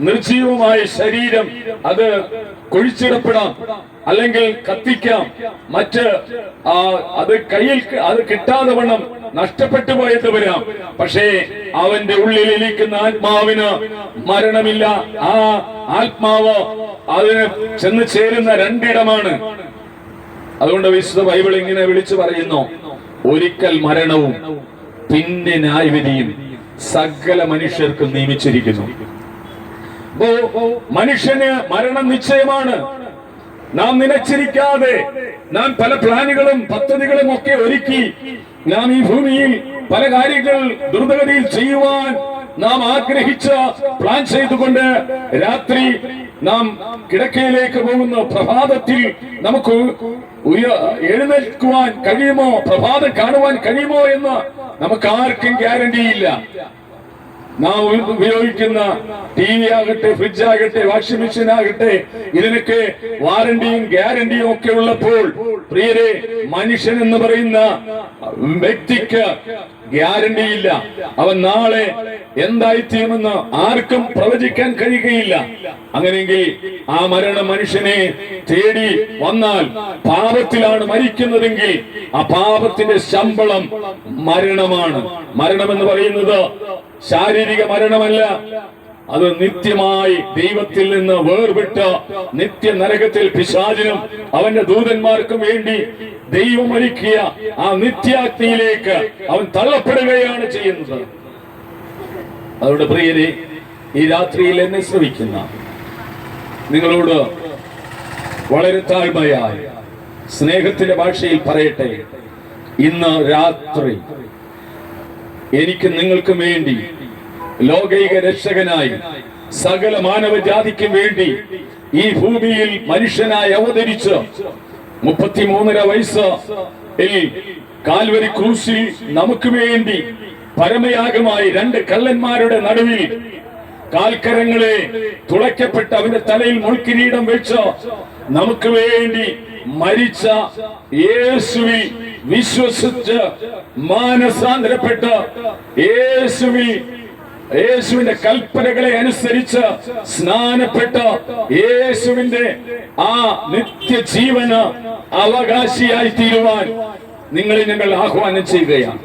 നിർജീവമായ ശരീരം അത് കുഴിച്ചിടപ്പെടാം അല്ലെങ്കിൽ കത്തിക്കാം. മറ്റ് അത് കയ്യിൽ അത് കിട്ടാതെ വണ്ണം നഷ്ടപ്പെട്ടു പോയത് വരാം. പക്ഷേ അവന്റെ ഉള്ളിൽ ഇരിക്കുന്ന ആത്മാവിന് മരണമില്ല. ആ ആത്മാവ് അതിന് ചെന്ന് ചേരുന്ന രണ്ടിടമാണ്. അതുകൊണ്ട് വിശുദ്ധ ബൈബിൾ ഇങ്ങനെ വിളിച്ചു പറയുന്നു. ഒരിക്കൽ മരണവും പിന്നെ ന്യായവിധിയും സകല മനുഷ്യർക്കും നിയമിച്ചിരിക്കുന്നു. മനുഷ്യന് മരണം നിശ്ചയമാണ്. നാം നിലച്ചിരിക്കാതെ നാം പല പ്ലാനുകളും പദ്ധതികളും ഒക്കെ ഒരുക്കി നാം ഈ ഭൂമിയിൽ പല കാര്യങ്ങൾ ദ്രുതഗതിയിൽ ചെയ്യുവാൻ നാം ആഗ്രഹിച്ച പ്ലാൻ ചെയ്തുകൊണ്ട് രാത്രി നാം കിടക്കയിലേക്ക് പോകുന്ന പ്രഭാതത്തിൽ നമുക്ക് എഴുന്നേൽക്കുവാൻ കഴിയുമോ? പ്രഭാതം കാണുവാൻ കഴിയുമോ എന്ന് നമുക്ക് ആർക്കും ഗ്യാരണ്ടിയില്ല. നാം ഉപയോഗിക്കുന്ന ടി വി ആകട്ടെ ഫ്രിഡ്ജ് ആകട്ടെ വാഷിംഗ് മെഷീൻ ആകട്ടെ ഇതിനൊക്കെ വാറണ്ടിയും ഗ്യാരണ്ടിയും ഒക്കെ ഉള്ളപ്പോൾ പ്രിയരെ മനുഷ്യൻ എന്ന് പറയുന്ന വ്യക്തിക്ക് ഗ്യാരണ്ടിയില്ല. അവൻ നാളെ എന്തായി എന്തായിത്തീരുമെന്ന് ആർക്കും പ്രവചിക്കാൻ കഴിയുകയില്ല. അങ്ങനെയെങ്കിൽ ആ മരണ മനുഷ്യനെ തേടി വന്നാൽ പാപത്തിലാണ് മരിക്കുന്നതെങ്കിൽ ആ പാപത്തിന്റെ ശമ്പളം മരണമാണ്. മരണമെന്ന് പറയുന്നത് ശാരീരിക മരണമല്ല അത് നിത്യമായി ദൈവത്തിൽ നിന്ന് വേർപെട്ട നിത്യ നരകത്തിൽ പിശാചിനും അവന്റെ ദൂതന്മാർക്കും വേണ്ടി ദൈവം ഒരുക്കിയ ആ നിത്യാഗ്നിയിലേക്ക് അവൻ തള്ളപ്പെടുകയാണ് ചെയ്യുന്നത്. അവരുടെ പ്രിയരെ ഈ രാത്രിയിൽ എന്നെ ശ്രമിക്കുന്ന നിങ്ങളോട് വളരെ താഴ്മയായി സ്നേഹത്തിന്റെ ഭാഷയിൽ പറയട്ടെ. ഇന്ന് രാത്രി എനിക്ക് നിങ്ങൾക്കും വേണ്ടി ലോകൈക രക്ഷകനായി സകല മാനവജാതിക്കും വേണ്ടി ഈ ഭൂമിയിൽ മനുഷ്യനായി അവതരിച്ച് മുപ്പത്തിമൂന്നര വയസ്സ് കാൽവരി ക്രൂശിൽ നമുക്ക് വേണ്ടി പരമയാഗമായി രണ്ട് കള്ളന്മാരുടെ നടുവിൽ കാൽക്കരങ്ങളെ തുളയ്ക്കപ്പെട്ട് അവന്റെ തലയിൽ മുൾക്കിരീടം വെച്ച് നമുക്ക് വേണ്ടി മരിച്ച യേശുവി വിശ്വസിച്ച് മാനസാന്തരപ്പെട്ട് യേശുവിൽ യേശുവിന്റെ കൽപ്പനകളെ അനുസരിച്ച് സ്നാനപ്പെട്ട യേശുവിന്റെ ആ നിത്യജീവന് അവകാശിയായി തീരുവാൻ നിങ്ങളെ ഞങ്ങൾ ആഹ്വാനം ചെയ്യുകയാണ്.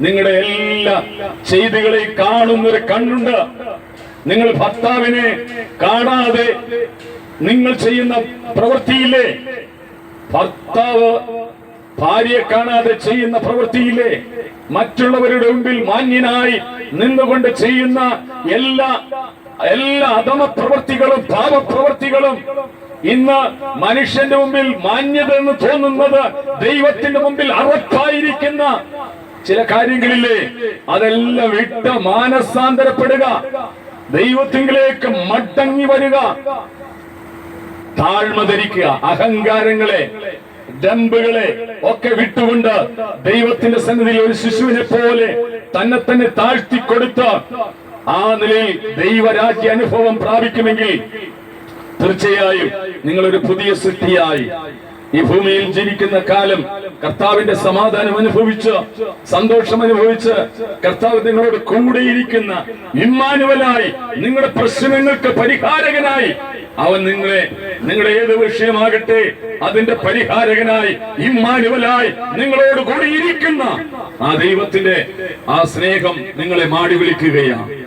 നിങ്ങളുടെ എല്ലാ ചെയ്തികളെയും കാണുന്നൊരു കണ്ണുണ്ട്. നിങ്ങൾ ഭർത്താവിനെ കാണാതെ നിങ്ങൾ ചെയ്യുന്ന പ്രവൃത്തിയിലെ ഭർത്താവ് ഭാര്യയെ കാണാതെ ചെയ്യുന്ന പ്രവൃത്തിയില്ലേ? മറ്റുള്ളവരുടെ മുമ്പിൽ മാന്യനായി നിന്നുകൊണ്ട് ചെയ്യുന്ന എല്ലാ എല്ലാ അധമ പ്രവൃത്തികളും പാപപ്രവൃത്തികളും ഇന്ന് മനുഷ്യന്റെ മുമ്പിൽ മാന്യത എന്ന് തോന്നുന്നത് ദൈവത്തിന്റെ മുമ്പിൽ അറപ്പായിരിക്കുന്ന ചില കാര്യങ്ങളില്ലേ? അതെല്ലാം വിട്ട് മാനസാന്തരപ്പെടുക. ദൈവത്തിങ്കിലേക്ക് മടങ്ങി വരിക. താഴ്മ ധരിക്കുക. അഹങ്കാരങ്ങളെ ഡംബുകളെ ഒക്കെ വിട്ടുകൊണ്ട് ദൈവത്തിന്റെ സന്നിധിയിൽ ഒരു ശിശുവിനെ പോലെ തന്നെ തന്നെ താഴ്ത്തി കൊടുത്ത ആ നിലയിൽ ദൈവരാജ്യ അനുഭവം പ്രാപിക്കുമെങ്കിൽ തീർച്ചയായും നിങ്ങൾ ഒരു പുതിയ സൃഷ്ടിയായി. ഈ ഭൂമിയിൽ ജീവിക്കുന്ന കാലം കർത്താവിന്റെ സമാധാനം അനുഭവിച്ച് സന്തോഷം അനുഭവിച്ച് കർത്താവ് നിങ്ങളോട് കൂടെയിരിക്കുന്ന ഇമ്മാനുവലായി നിങ്ങളുടെ പ്രശ്നങ്ങൾക്ക് പരിഹാരകനായി അവൻ നിങ്ങളെ നിങ്ങളുടെ ഏത് വിഷയമാകട്ടെ അതിന്റെ പരിഹാരകനായി ഇമ്മാനുവലായി നിങ്ങളോട് കൂടിയിരിക്കുന്ന ആ ദൈവത്തിന്റെ ആ സ്നേഹം നിങ്ങളെ മാടി വിളിക്കുകയാണ്.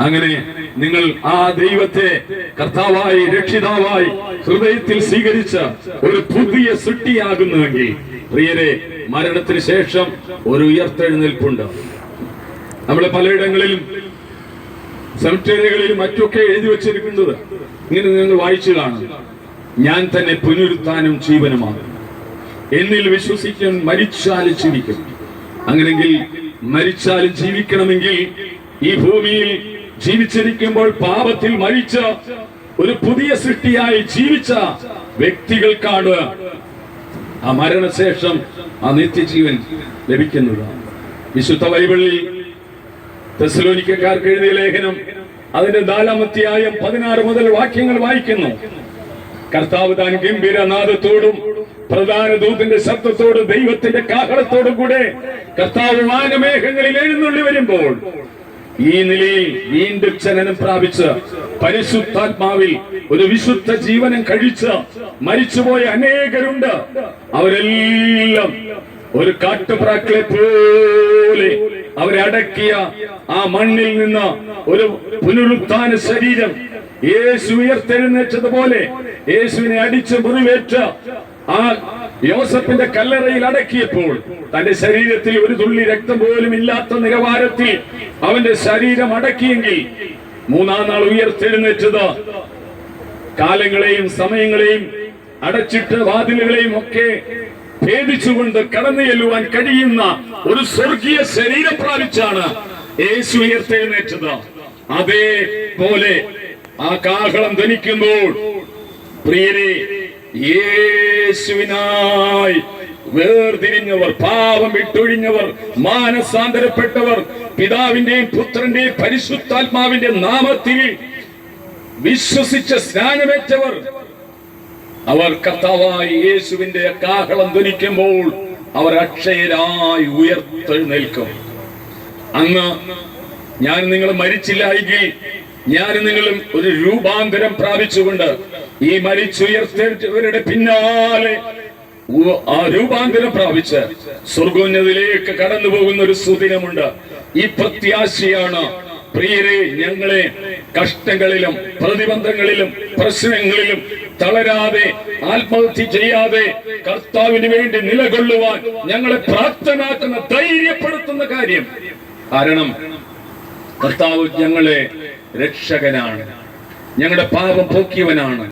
അങ്ങനെ നിങ്ങൾ ആ ദൈവത്തെ കർത്താവായി രക്ഷിതാവായി ഹൃദയത്തിൽ സ്വീകരിച്ച ഒരു പുതിയ സൃഷ്ടിയാകുന്നുവെങ്കിൽ പ്രിയരെ മരണത്തിന് ശേഷം ഒരു ഉയർത്തെഴുന്നേൽപ്പുണ്ട്. നമ്മൾ പലയിടങ്ങളിലും സെമിറ്ററികളിലും മറ്റൊക്കെ എഴുതി വച്ചിരിക്കുന്നത്. ഇങ്ങനെ നിങ്ങൾ വായിച്ചു കാണും. ഞാൻ തന്നെ പുനരുത്താനും ജീവനുമാണ് എന്നിൽ വിശ്വസിക്കാൻ മരിച്ചാലും ജീവിക്കും. അങ്ങനെങ്കിൽ മരിച്ചാലും ജീവിക്കണമെങ്കിൽ ഈ ഭൂമിയിൽ ജീവിച്ചിരിക്കുമ്പോൾ പാപത്തിൽ മരിച്ച ഒരു പുതിയ സൃഷ്ടിയായി ജീവിച്ച വ്യക്തികൾക്കാണ് ആ മരണശേഷം ആ നിത്യജീവൻ ലഭിക്കുന്നത്. വിശുദ്ധ ബൈബിളിൽ തെസലോനിക്കാർക്ക് എഴുതിയ ലേഖനം അതിന്റെ നാലാമധ്യായം പതിനാറ് മുതൽ വാക്യങ്ങൾ വായിക്കുന്നു. കർത്താവ് താൻ ഗംഭീരനാഥത്തോടും പ്രധാന ദൂതിന്റെ ശബ്ദത്തോടും ദൈവത്തിന്റെ കാഹളത്തോടും കൂടെ കർത്താവ് വാനമേഘങ്ങളിൽ എഴുന്നള്ളി വരുമ്പോൾ ഈ നിലയിൽ വീണ്ടും ചലനം പ്രാപിച്ച് പരിശുദ്ധാത്മാവിൽ ഒരു വിശുദ്ധ ജീവനം കഴിച്ച് മരിച്ചുപോയ അനേകരുണ്ട്. അവരെല്ലാം ഒരു കാട്ടുപ്രാക്കളെ പോലെ അവരെ അടക്കിയ ആ മണ്ണിൽ നിന്ന് ഒരു പുനരുത്ഥാന ശരീരം യേശു ഉയർത്തെഴുന്നേറ്റതുപോലെ യേശുവിനെ അടിച്ച് മുറിവേറ്റ് ആ യോസഫിന്റെ കല്ലറയിൽ അടക്കിയപ്പോൾ തന്റെ ശരീരത്തിൽ ഒരു തുള്ളി രക്തം പോലും ഇല്ലാത്ത നിലവാരത്തിൽ അവന്റെ ശരീരം അടക്കിയെങ്കിൽ മൂന്നാം നാൾ ഉയർത്തെഴുന്നേറ്റത് കാലങ്ങളെയും സമയങ്ങളെയും അടച്ചിട്ട് വാതിലുകളെയും ഒക്കെ ഭേദിച്ചുകൊണ്ട് കടന്നു ചെല്ലുവാൻ കഴിയുന്ന ഒരു സ്വർഗീയ ശരീരം പ്രാപിച്ചാണ് യേശു ഉയർത്തെഴുന്നേറ്റത്. അതേപോലെ ആ കാഹളം ധനിക്കുമ്പോൾ പ്രിയരെ യേശുവിനായി വേർതിരിഞ്ഞവർ പാപം വിട്ടൊഴിഞ്ഞവർ മാനസാന്തരപ്പെട്ടവർ പിതാവിന്റെയും പുത്രന്റെയും പരിശുദ്ധാത്മാവിന്റെ നാമത്തിൽ വിശ്വസിച്ച സ്നാനമേറ്റവർ അവർ കർത്താവായി യേശുവിന്റെ കാഹളം ധ്വനിക്കുമ്പോൾ അവർ അക്ഷയരായി ഉയർത്തെഴുന്നേൽക്കും. അങ്ങ് ഞാൻ നിങ്ങൾ മരിച്ചില്ല എങ്കിൽ ഞാൻ നിങ്ങളും ഒരു രൂപാന്തരം പ്രാപിച്ചുകൊണ്ട് ഈ മരിച്ചുയർത്തവരുടെ പിന്നാലെ രൂപാന്തരം പ്രാപിച്ച് സ്വർഗോന്നതിലേക്ക് കടന്നു പോകുന്ന ഒരു സുദിനമുണ്ട്. ഈ പ്രത്യാശയാണ് പ്രിയരെ ഞങ്ങളെ കഷ്ടങ്ങളിലും പ്രതിബന്ധങ്ങളിലും പ്രശ്നങ്ങളിലും തളരാതെ ആത്മഹത്യ ചെയ്യാതെ കർത്താവിന് വേണ്ടി നിലകൊള്ളുവാൻ ഞങ്ങളെ പ്രാപ്തമാക്കുന്ന ധൈര്യപ്പെടുത്തുന്ന കാര്യം. കാരണം കർത്താവ് ഞങ്ങളെ രക്ഷകനാണ്. ഞങ്ങളുടെ പാപം പോക്കിയവനാണ്.